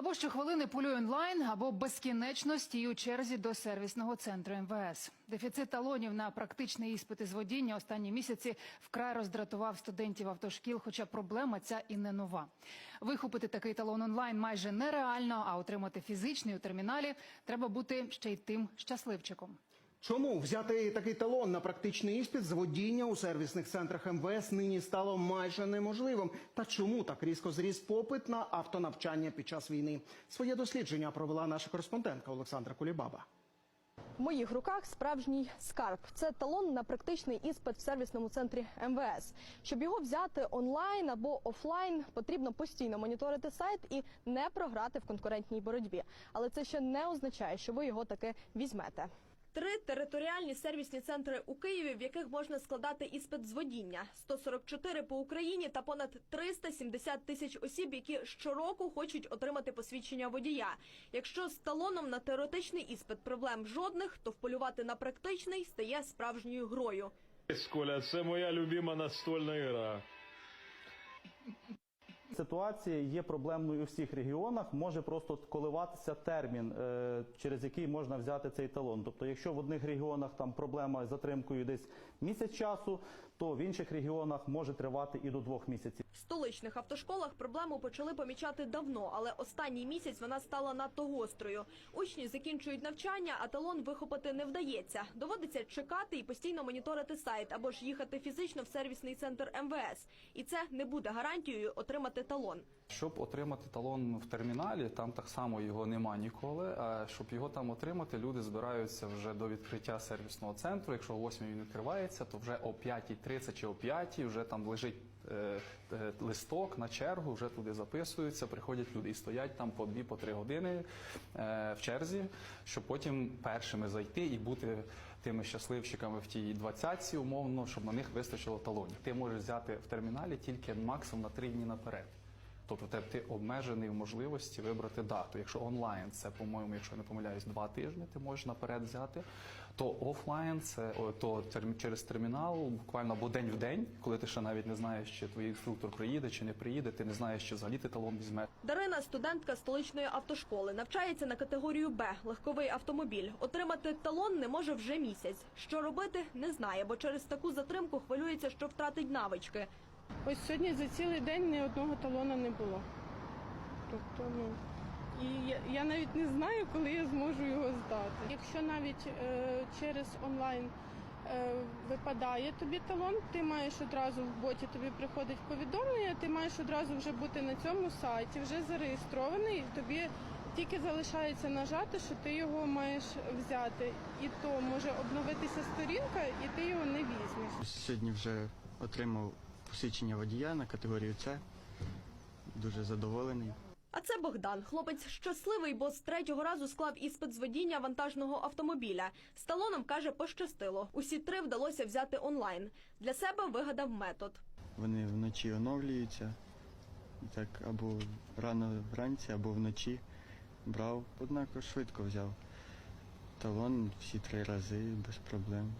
Або щохвилини пулюй онлайн, або безкінечно стій у черзі до сервісного центру МВС. Дефіцит талонів на практичний іспити з водіння останні місяці вкрай роздратував студентів автошкіл, хоча проблема ця і не нова. Вихопити такий талон онлайн майже нереально, а отримати фізичний у терміналі треба бути ще й тим щасливчиком. Чому взяти такий талон на практичний іспит з водіння у сервісних центрах МВС нині стало майже неможливим? Та чому так різко зріс попит на автонавчання під час війни? Своє дослідження провела наша кореспондентка Олександра Кулібаба. В моїх руках справжній скарб. Це талон на практичний іспит в сервісному центрі МВС. Щоб його взяти онлайн або офлайн, потрібно постійно моніторити сайт і не програти в конкурентній боротьбі. Але це ще не означає, що ви його таки візьмете. Три територіальні сервісні центри у Києві, в яких можна складати іспит з водіння, 144 по Україні та понад 370 тисяч осіб, які щороку хочуть отримати посвідчення водія. Якщо з талоном на теоретичний іспит проблем жодних, то вполювати на практичний стає справжньою грою. Коля, це моя любима настольна гра. Ситуація є проблемною у всіх регіонах. Може просто коливатися термін, е, через який можна взяти цей талон. Тобто, якщо в одних регіонах там проблема з затримкою десь місяць часу, то в інших регіонах може тривати і до двох місяців. В столичних автошколах проблему почали помічати давно, але останній місяць вона стала надто гострою. Учні закінчують навчання, а талон вихопити не вдається. Доводиться чекати і постійно моніторити сайт або ж їхати фізично в сервісний центр МВС. І це не буде гарантією отримати талон. Щоб отримати талон в терміналі, там так само його нема ніколи. А щоб його там отримати, люди збираються вже до відкриття сервісного центру. Якщо о 8 він відкривається, то вже о 5.30 чи о 5 вже там лежить листок на чергу, вже туди записуються, приходять люди і стоять там по дві, по три години е, в черзі, щоб потім першими зайти і бути тими щасливчиками в тій двадцятці, умовно, щоб на них вистачило талонів. Ти можеш взяти в терміналі тільки максимум на три дні наперед. Тобто ти обмежений в можливості вибрати дату. Якщо онлайн це, по-моєму, якщо я не помиляюсь, два тижні ти можеш наперед взяти, то офлайн це то терм- через термінал, буквально або день в день, коли ти ще навіть не знаєш, чи твій інструктор приїде, чи не приїде, ти не знаєш, чи взагалі ти талон візьмеш. Дарина, студентка столичної автошколи, навчається на категорію Б легковий автомобіль. Отримати талон не може вже місяць. Що робити, не знає, бо через таку затримку хвилюється, що втратить навички. Ось сьогодні за цілий день ні одного талона не було. Тобто, ну і я, я навіть не знаю, коли я зможу його здати. Якщо навіть е, через онлайн е, випадає тобі талон, ти маєш одразу в боті тобі приходить повідомлення, ти маєш одразу вже бути на цьому сайті, вже зареєстрований, і тобі тільки залишається нажати, що ти його маєш взяти. І то може обновитися сторінка, і ти його не візьмеш. Сьогодні вже отримав посвідчення водія на категорію С. Дуже задоволений. А це Богдан. Хлопець щасливий, бо з третього разу склав іспит з водіння вантажного автомобіля. З талоном каже, пощастило. Усі три вдалося взяти онлайн. Для себе вигадав метод. Вони вночі оновлюються. Так або рано вранці, або вночі брав, однаково швидко взяв. Талон всі три рази без проблем.